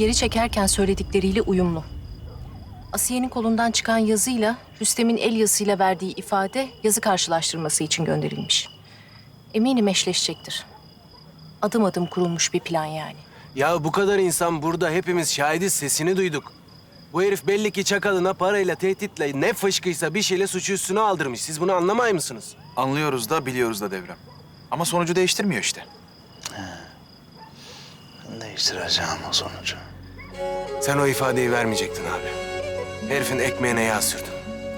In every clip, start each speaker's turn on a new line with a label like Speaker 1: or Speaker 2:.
Speaker 1: geri çekerken söyledikleriyle uyumlu. Asiye'nin kolundan çıkan yazıyla Rüstem'in el yazısıyla verdiği ifade yazı karşılaştırması için gönderilmiş. Eminim eşleşecektir. Adım adım kurulmuş bir plan yani.
Speaker 2: Ya bu kadar insan burada hepimiz şahidi sesini duyduk. Bu herif belli ki çakalına parayla, tehditle, ne fışkıysa bir şeyle suçu üstüne aldırmış. Siz bunu anlamay mısınız?
Speaker 3: Anlıyoruz da biliyoruz da devrem. Ama sonucu değiştirmiyor işte.
Speaker 4: Değiştireceğim o sonucu.
Speaker 2: Sen o ifadeyi vermeyecektin abi. Herifin ekmeğine yağ sürdün.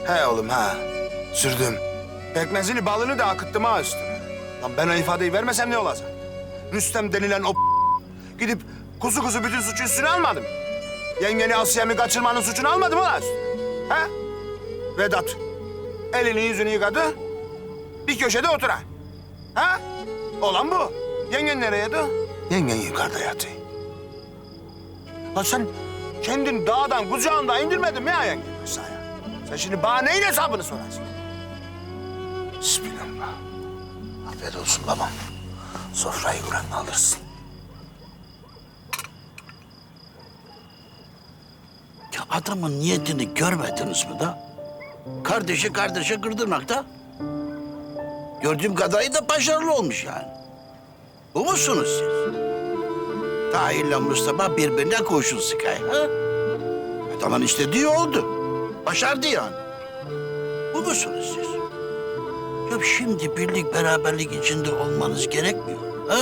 Speaker 4: He oğlum ha. Sürdüm. Pekmezini balını da akıttım ha üstüne. Lan ben o ifadeyi vermesem ne olacak? Rüstem denilen o gidip kuzu kuzu bütün suçu üstüne almadı mı? Yengeni Asiye'mi kaçırmanın suçunu almadı mı lan üstüne? He? Vedat elini yüzünü yıkadı. Bir köşede oturan. Ha? Olan bu. Yengen nereye yattı? Yengen yukarıda yatıyor. Lan sen kendin dağdan kucağında indirmedin mi ya yengen aşağıya? Sen şimdi bana neyin hesabını sorarsın? Bismillah. Afiyet olsun babam. Sofrayı kuran alırsın.
Speaker 5: Ya adamın niyetini görmediniz mi da? Kardeşi kardeşe kırdırmakta. Gördüğüm kadarıyla başarılı olmuş yani. Bu musunuz siz? Tahir'le Mustafa birbirine kurşun sıkay. Ha? Adamın istediği oldu. Başardı yani. Bu musunuz siz? Ya şimdi birlik beraberlik içinde olmanız gerekmiyor. Ha?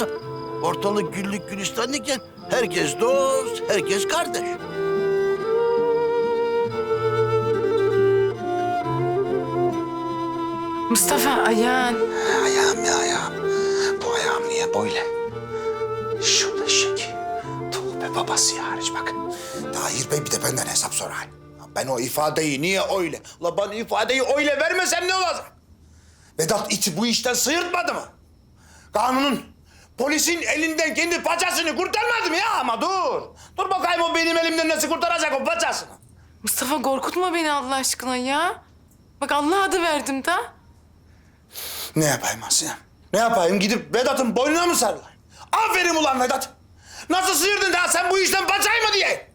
Speaker 5: Ortalık güllük gülistan iken herkes dost, herkes kardeş.
Speaker 6: Mustafa ayağın.
Speaker 4: Ayağım ya ayağım. Bu ayağım niye böyle? Tövbe babası ya hariç bak. Tahir Bey bir de benden hesap sorar. Ben o ifadeyi niye öyle? La ben ifadeyi öyle vermesem ne olacak? Vedat iti bu işten sıyırtmadı mı? Kanunun, polisin elinden kendi paçasını kurtarmadı mı ya ama dur. Dur bakayım o benim elimden nasıl kurtaracak o paçasını.
Speaker 6: Mustafa korkutma beni Allah aşkına ya. Bak Allah adı verdim da.
Speaker 4: Ne yapayım Asiye? Ne yapayım? Gidip Vedat'ın boynuna mı sarılayım? Aferin ulan Vedat. Nasıl sıyırdın daha sen bu işten paçayı mı diye?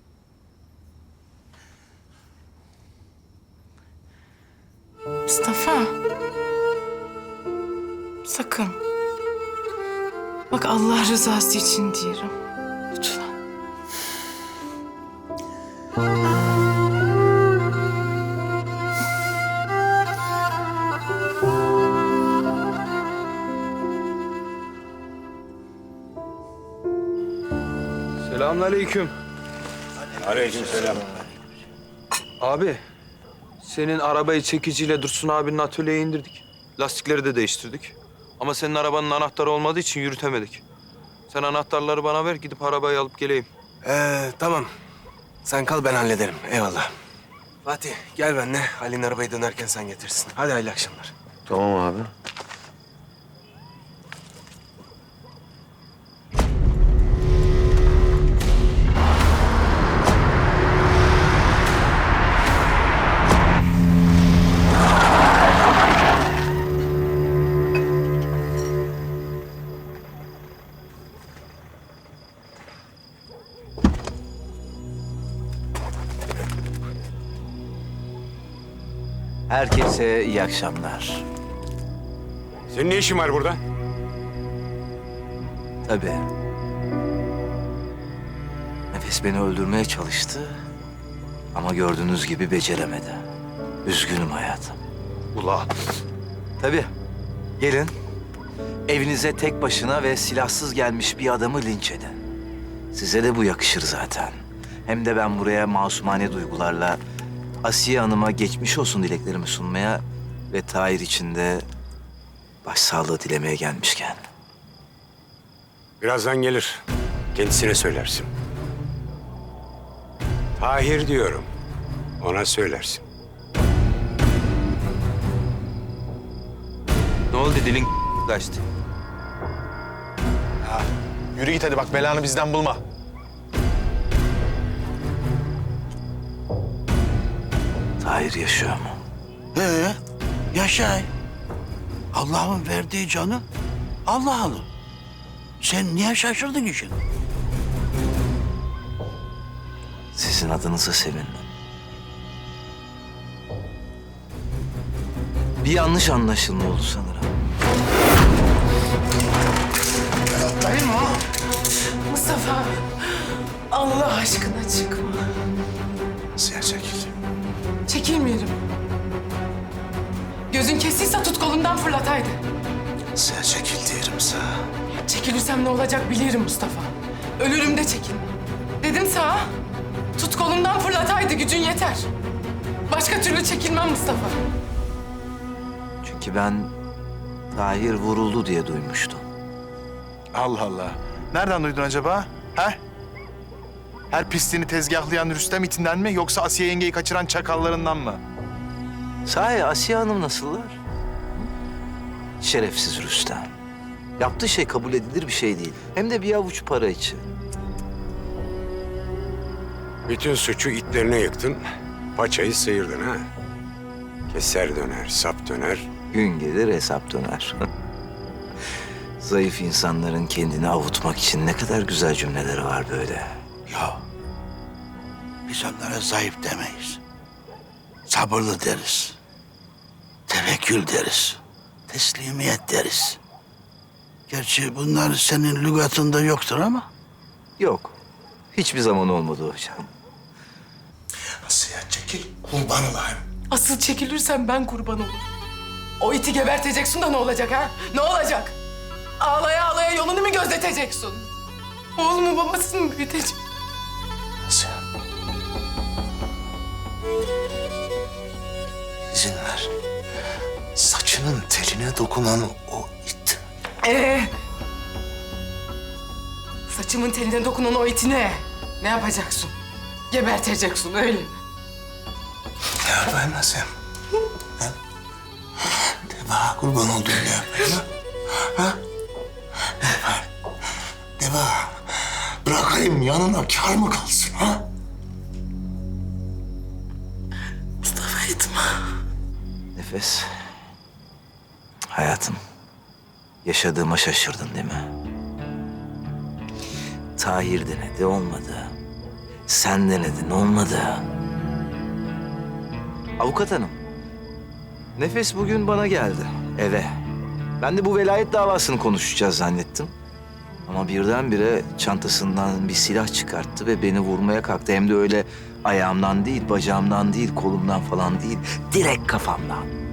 Speaker 6: Mustafa. Sakın. Bak Allah rızası için diyorum. Lütfen.
Speaker 7: Selamünaleyküm. Aleykümselam. Abi, senin arabayı çekiciyle Dursun abinin atölyeye indirdik. Lastikleri de değiştirdik. Ama senin arabanın anahtarı olmadığı için yürütemedik. Sen anahtarları bana ver, gidip arabayı alıp geleyim.
Speaker 2: Ee, tamam. Sen kal ben hallederim. Eyvallah. Fatih gel benimle. Halin arabayı dönerken sen getirsin. Hadi hayırlı akşamlar.
Speaker 8: Tamam abi.
Speaker 9: Herkese iyi akşamlar.
Speaker 8: Senin ne işin var burada?
Speaker 9: Tabii. Nefes beni öldürmeye çalıştı. Ama gördüğünüz gibi beceremedi. Üzgünüm hayatım.
Speaker 8: Ula.
Speaker 9: Tabii. Gelin. Evinize tek başına ve silahsız gelmiş bir adamı linç edin. Size de bu yakışır zaten. Hem de ben buraya masumane duygularla Asiye Hanım'a geçmiş olsun dileklerimi sunmaya ve Tahir için de başsağlığı dilemeye gelmişken.
Speaker 8: Birazdan gelir. Kendisine söylersin. Tahir diyorum. Ona söylersin.
Speaker 7: Ne oldu dilin kaçtı?
Speaker 3: Yürü git hadi bak belanı bizden bulma.
Speaker 9: Tahir yaşıyor mu?
Speaker 5: Ee, yaşay. Allah'ın verdiği canı Allah alır. Sen niye şaşırdın ki şimdi?
Speaker 9: Sizin adınıza sevindim. Bir yanlış anlaşılma oldu sanırım.
Speaker 6: Mustafa Allah aşkına çıkma.
Speaker 4: Asiye çekil.
Speaker 6: Çekilmeyelim. Gözün kesiyse tut kolumdan fırlat haydi.
Speaker 4: Asiye çekil diyelim sana.
Speaker 6: Çekilirsem ne olacak bilirim Mustafa. Ölürüm de çekin. Dedim sana. Tut kolumdan fırlat haydi gücün yeter. Başka türlü çekilmem Mustafa.
Speaker 9: Çünkü ben Tahir vuruldu diye duymuştum.
Speaker 3: Allah Allah. Nereden duydun acaba? He? Her pisliğini tezgahlayan Rüstem itinden mi yoksa Asiye yengeyi kaçıran çakallarından mı?
Speaker 9: Sahi Asiye Hanım nasıllar? Şerefsiz Rüstem. Yaptığı şey kabul edilir bir şey değil. Hem de bir avuç para için.
Speaker 8: Bütün suçu itlerine yıktın. Paçayı sıyırdın ha. Keser döner, sap döner.
Speaker 9: Gün gelir hesap döner. Zayıf insanların kendini avutmak için ne kadar güzel cümleleri var böyle.
Speaker 5: Ya biz onlara zayıf demeyiz. Sabırlı deriz. Tevekkül deriz. Teslimiyet deriz. Gerçi bunlar senin lügatında yoktur ama
Speaker 9: Yok. Hiçbir zaman olmadı hocam.
Speaker 4: Asiye çekil. Kurban olayım.
Speaker 6: Asıl çekilirsem ben kurban olurum. O iti geberteceksin da ne olacak ha? Ne olacak? Ağlaya ağlaya yolunu mu gözleteceksin? Oğlumu babasını mı büyütecek?
Speaker 4: İzin ver. Saçının teline dokunan o it.
Speaker 6: Ee, saçımın teline dokunan o iti ne? Ne yapacaksın? Geberteceksin öyle mi?
Speaker 4: Ne yapayım Asiye? Ha? De bana kurban olduğum yapayım ha? Ha? Ne yapayım? De bana. Bırakayım yanına kar mı kalsın ha?
Speaker 9: Nefes. Hayatım. Yaşadığıma şaşırdın değil mi? Tahir denedi olmadı. Sen denedin olmadı. Avukat hanım. Nefes bugün bana geldi eve. Ben de bu velayet davasını konuşacağız zannettim. Ama birdenbire çantasından bir silah çıkarttı ve beni vurmaya kalktı. Hem de öyle ayağımdan değil, bacağımdan değil, kolumdan falan değil. Direkt kafamdan.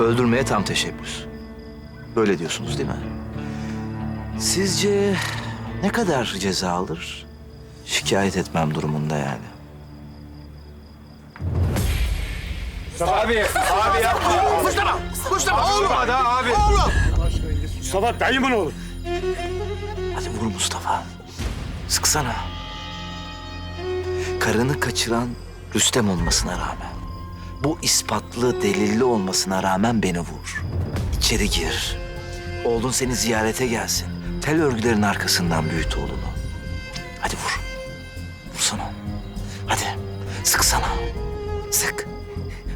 Speaker 9: Öldürmeye tam teşebbüs. Böyle diyorsunuz değil mi? Sizce ne kadar ceza alır? Şikayet etmem durumunda yani.
Speaker 8: Abi, abi yapma.
Speaker 4: Mustafa! Mustafa oğlum!
Speaker 8: Hadi abi.
Speaker 4: Oğlum!
Speaker 8: Mustafa dayımın oğlu.
Speaker 9: Hadi vur Mustafa. Sıksana. Karını kaçıran Rüstem olmasına rağmen, bu ispatlı, delilli olmasına rağmen beni vur. İçeri gir. Oğlun seni ziyarete gelsin. Tel örgülerin arkasından büyüt oğlunu. Hadi vur. Vursana. Hadi. Sıksana. Sık.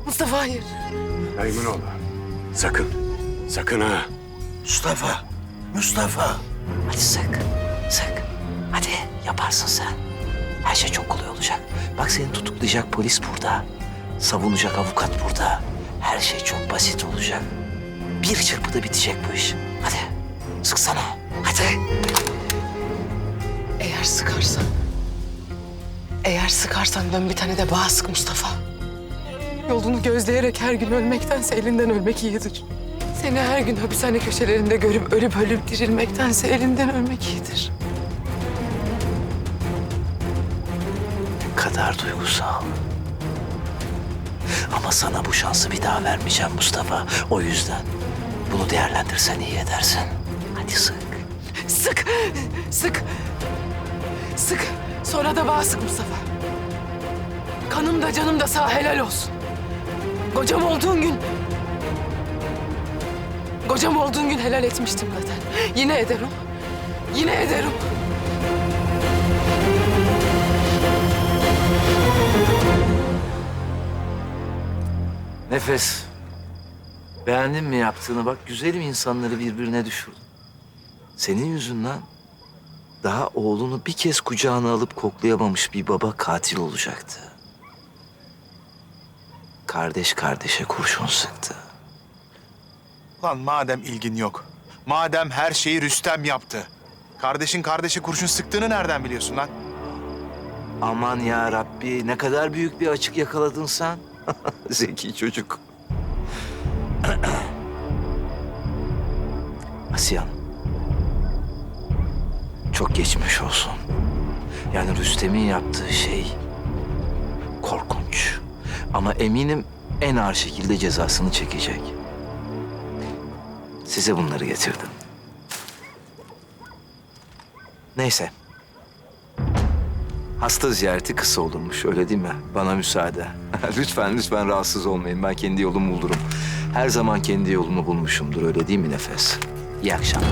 Speaker 6: Mustafa hayır.
Speaker 8: Oğlu. Sakın, sakın ha.
Speaker 5: Mustafa, Mustafa.
Speaker 9: Hadi sık. Sık. Hadi yaparsın sen. Her şey çok kolay olacak. Bak seni tutuklayacak polis burada. Savunacak avukat burada. Her şey çok basit olacak. Bir çırpıda bitecek bu iş. Hadi sıksana. Hadi.
Speaker 6: Eğer sıkarsan... Eğer sıkarsan ben bir tane de bağ sık Mustafa. Yolunu gözleyerek her gün ölmektense elinden ölmek iyidir. Seni her gün hapishane köşelerinde görüp ölüp ölüp dirilmektense elinden ölmek iyidir.
Speaker 9: Ne kadar duygusal. Ama sana bu şansı bir daha vermeyeceğim Mustafa. O yüzden bunu değerlendirsen iyi edersin. Hadi sık.
Speaker 6: Sık, sık, sık. Sonra da bağ sık Mustafa. Kanım da canım da sağ helal olsun. Kocam olduğun gün... Kocam olduğun gün helal etmiştim zaten. Yine ederim. Yine ederim.
Speaker 9: Nefes. Beğendin mi yaptığını? Bak güzelim insanları birbirine düşürdün. Senin yüzünden daha oğlunu bir kez kucağına alıp koklayamamış bir baba katil olacaktı. Kardeş kardeşe kurşun sıktı.
Speaker 3: Lan madem ilgin yok, madem her şeyi Rüstem yaptı. Kardeşin kardeşe kurşun sıktığını nereden biliyorsun lan?
Speaker 9: Aman ya Rabbi ne kadar büyük bir açık yakaladın sen. Zeki çocuk. Asiyan. Çok geçmiş olsun. Yani Rüstem'in yaptığı şey korkunç. Ama eminim en ağır şekilde cezasını çekecek. Size bunları getirdim. Neyse. Hasta ziyareti kısa olurmuş öyle değil mi? Bana müsaade. lütfen lütfen rahatsız olmayın. Ben kendi yolumu bulurum. Her zaman kendi yolumu bulmuşumdur öyle değil mi Nefes? İyi akşamlar.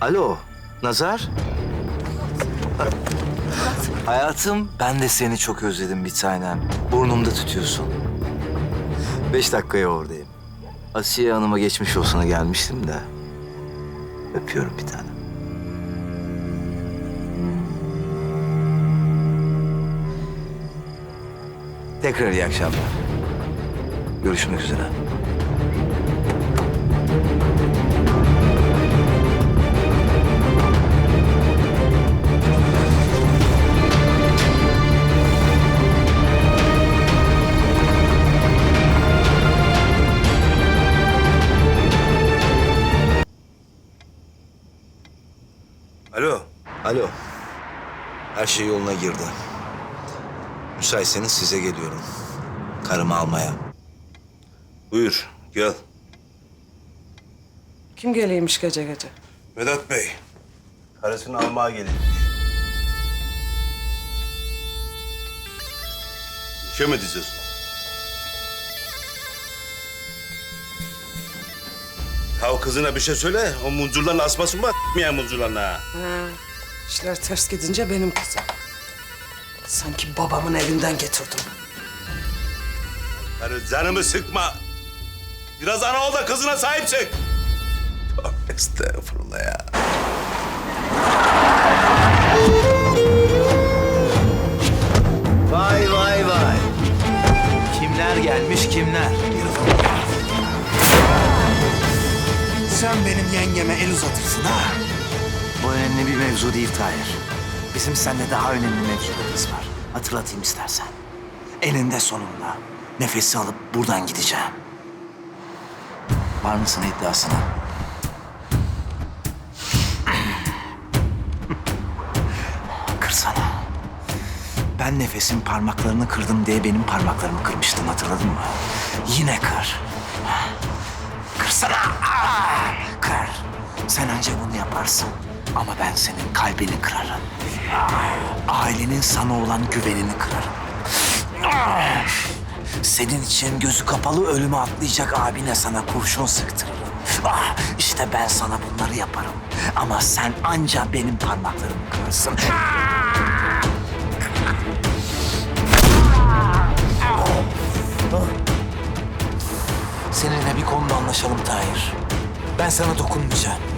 Speaker 9: Alo, Nazar? Hayatım, ben de seni çok özledim bir tanem. Burnumda tutuyorsun. Beş dakikaya oradayım. Asiye Hanım'a geçmiş olsuna gelmiştim de. Öpüyorum bir tane. Tekrar iyi akşamlar. Görüşmek üzere.
Speaker 8: Alo.
Speaker 9: Her şey yoluna girdi. Müsaitseniz size geliyorum. Karımı almaya.
Speaker 8: Buyur gel.
Speaker 6: Kim geleymiş gece gece?
Speaker 8: Vedat Bey. Karısını almaya geliyor. İşe mi diyeceğiz? Ya kızına bir şey söyle. O muncurlarla asmasın bak. Ya muncurlarla. ha.
Speaker 6: Ha, işler ters gidince benim kızım. Sanki babamın elinden getirdim.
Speaker 8: Yani canımı sıkma. Biraz ana ol da kızına sahip çık. Estağfurullah ya.
Speaker 9: Vay vay vay. Kimler gelmiş kimler?
Speaker 5: Sen benim yengeme el uzatırsın ha?
Speaker 9: Önemli bir mevzu değil Tahir. Bizim seninle daha önemli mevzularımız var. Hatırlatayım istersen. Eninde sonunda nefesi alıp buradan gideceğim. Var mısın iddiasına? Kırsana. Ben nefesin parmaklarını kırdım diye benim parmaklarımı kırmıştın hatırladın mı? Yine kır. Kırsana. Ah! Kır. Sen önce bunu yaparsın. Ama ben senin kalbini kırarım. Ailenin sana olan güvenini kırarım. Senin için gözü kapalı ölüme atlayacak abine sana kurşun sıktırırım. Ah, işte ben sana bunları yaparım. Ama sen anca benim parmaklarımı kırırsın. Seninle bir konuda anlaşalım Tahir. Ben sana dokunmayacağım.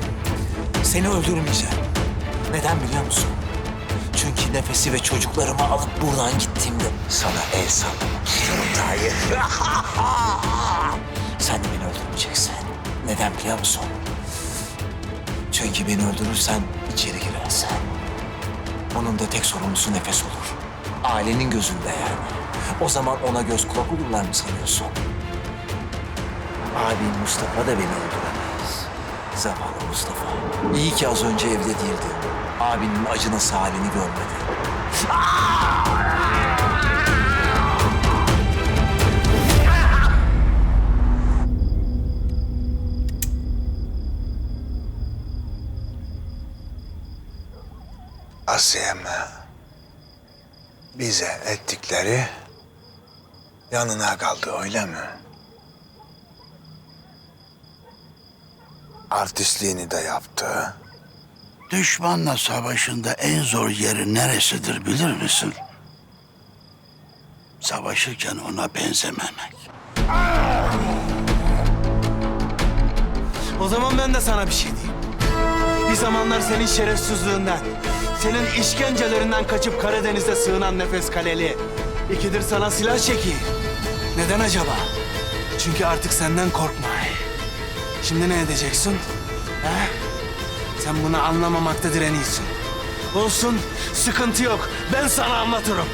Speaker 9: Seni öldürmeyeceğim. Neden biliyor musun? Çünkü nefesi ve çocuklarımı alıp buradan gittiğimde sana el sallamak istiyorum Tahir. Sen de beni öldürmeyeceksin. Neden biliyor musun? Çünkü beni öldürürsen içeri girersin. Onun da tek sorumlusu nefes olur. Ailenin gözünde yani. O zaman ona göz kulak olurlar mı sanıyorsun? Abin Mustafa da beni öldüremez. Zavallı Mustafa. İyi ki az önce evde değildi. Abinin acınası halini görmedi.
Speaker 4: Asiye'me bize ettikleri yanına kaldı öyle mi? Artistliğini de yaptı.
Speaker 5: Düşmanla savaşında en zor yeri neresidir bilir misin? Savaşırken ona benzememek.
Speaker 2: O zaman ben de sana bir şey diyeyim. Bir zamanlar senin şerefsizliğinden, senin işkencelerinden kaçıp Karadeniz'de sığınan nefes kaleli. İkidir sana silah çekeyim. Neden acaba? Çünkü artık senden korkmay. Şimdi ne edeceksin? He? Sen bunu anlamamakta direniyorsun. Olsun, sıkıntı yok. Ben sana anlatırım.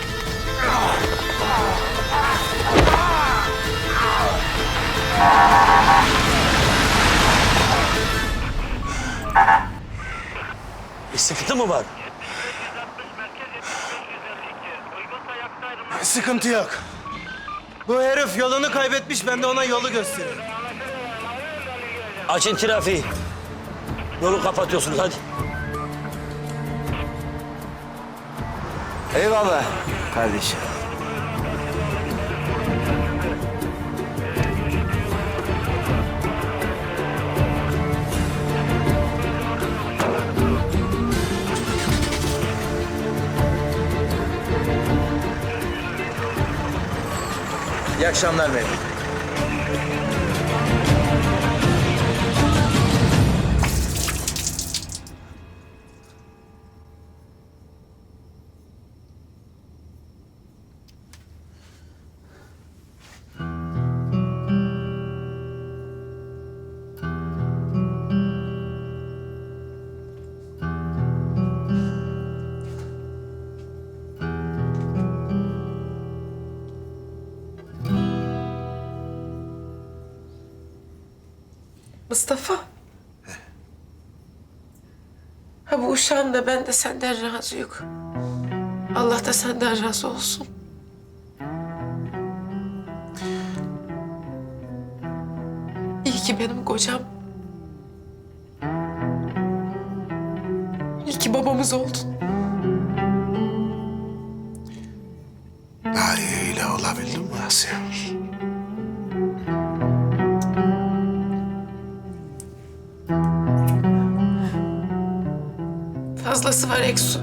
Speaker 10: Bir sıkıntı mı var?
Speaker 2: Sıkıntı yok. Bu herif yolunu kaybetmiş, ben de ona yolu gösteriyorum.
Speaker 10: Açın trafiği. Yolu kapatıyorsunuz hadi.
Speaker 9: Eyvallah kardeşim. İyi akşamlar Mehmet.
Speaker 6: Mustafa. Ha bu uşağım da ben de senden razı yok. Allah da senden razı olsun. İyi ki benim kocam. İyi ki babamız oldun.
Speaker 4: Öyle olabildim mi Asiye?
Speaker 6: fazlası var Eksu.